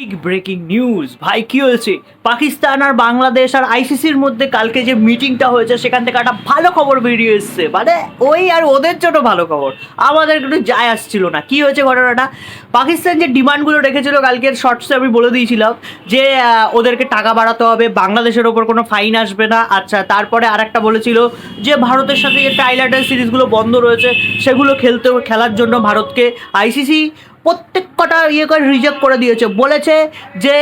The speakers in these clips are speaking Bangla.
বিগ ব্রেকিং নিউজ ভাই, কি হয়েছে? পাকিস্তান আর বাংলাদেশ আর আইসিসির মধ্যে কালকে যে মিটিংটা হয়েছে, সেখান থেকে একটা ভালো খবর বেরিয়ে এসছে। মানে ওই আর ওদের জন্য ভালো খবর। আমাদের কিন্তু যায় আসছিল না। কি হয়েছে ঘটনাটা? পাকিস্তান যে ডিমান্ডগুলো রেখেছিল কালকের শর্টসে আমি বলে দিয়েছিলাম যে ওদেরকে টাকা বাড়াতে হবে, বাংলাদেশের ওপর কোনো ফাইন আসবে না। আচ্ছা তারপরে আর একটা বলেছিল যে, ভারতের সাথে যে টাইলাটের সিরিজগুলো বন্ধ রয়েছে, সেগুলো খেলতে, খেলার জন্য ভারতকে আইসিসি প্রত্যেক কটা ইয়ে করে রিজেক্ট করে দিয়েছে। বলেছে যে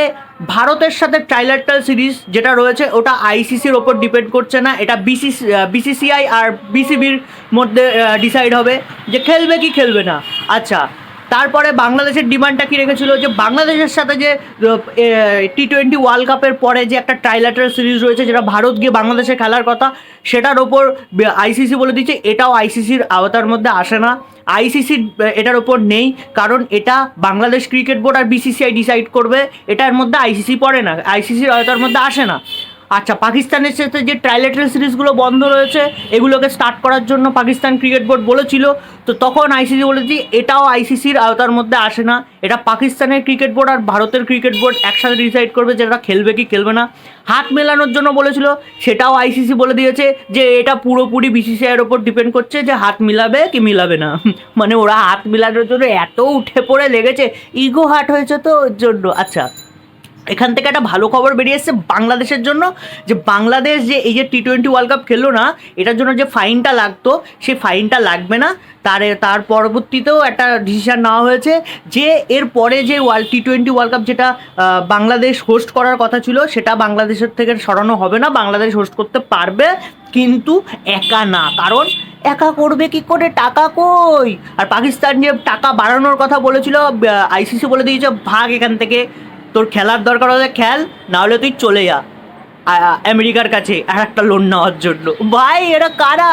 ভারতের সাথে ট্রাইলেটাল সিরিজ যেটা রয়েছে, ওটা আইসিসির ওপর ডিপেন্ড করছে না। এটা বিসি বিসিসিআই আর বিসিবির মধ্যে ডিসাইড হবে যে খেলবে কি খেলবে না। আচ্ছা তারপরে বাংলাদেশের ডিমান্ডটা কি রেখেছিল? যে বাংলাদেশের সাথে যে টি টোয়েন্টি ওয়ার্ল্ড কাপের পরে যে একটা ট্রাইলাটার সিরিজ রয়েছে, যেটা ভারত গিয়ে বাংলাদেশে খেলার কথা, সেটার ওপর আইসিসি বলে দিচ্ছে, এটাও আইসিসির আওতার মধ্যে আসে না। আইসিসির এটার ওপর নেই, কারণ এটা বাংলাদেশ ক্রিকেট বোর্ড আর বিসিসিআই ডিসাইড করবে, এটার মধ্যে আইসিসি পড়ে না আইসিসির আওতার মধ্যে আসে না। আচ্ছা পাকিস্তানের সাথে যে ট্রাইলেটার সিরিজগুলো বন্ধ রয়েছে, এগুলোকে স্টার্ট করার জন্য পাকিস্তান ক্রিকেট বোর্ড বলেছিল। তো তখন আইসিসি বলেছি, এটাও আইসিসির আওতার মধ্যে আসে না। এটা পাকিস্তানের ক্রিকেট বোর্ড আর ভারতের ক্রিকেট বোর্ড একসাথে ডিসাইড করবে যে এটা খেলবে কি খেলবে না। হাত মেলানোর জন্য বলেছিল, সেটাও আইসিসি বলে দিয়েছে যে এটা পুরোপুরি বিসিসিআইয়ের ওপর ডিপেন্ড করছে যে হাত মিলাবে কি মিলাবে না। মানে ওরা হাত মিলানোর জন্য এত উঠে পড়ে লেগেছে, ইগো হাট হয়েছে তো ওর জন্য। আচ্ছা এখান থেকে একটা ভালো খবর বেরিয়ে এসেছে বাংলাদেশের জন্য, যে বাংলাদেশ যে এই যে টি টোয়েন্টি ওয়ার্ল্ড কাপ খেললো না, এটার জন্য যে ফাইনটা লাগতো, সেই ফাইনটা লাগবে না। তার তার পরবর্তীতেও একটা ডিসিশান নেওয়া হয়েছে যে এর পরে যে world T twenty world cup যেটা বাংলাদেশ হোস্ট করার কথা ছিল, সেটা বাংলাদেশের থেকে সরানো হবে না, বাংলাদেশ হোস্ট করতে পারবে, কিন্তু একা না। কারণ একা করবে কি করে? টাকা কই? আর পাকিস্তান যে টাকা বাড়ানোর কথা বলেছিল আইসিসি বলে দিয়েছে, ভাগ এখান থেকে তোর খেলার দরকার হলে খেল, না হলে তুই চলে যা। আমেরিকার কাছে আর একটা লোন নেওয়ার জন্য। ভাই, এরা কারা?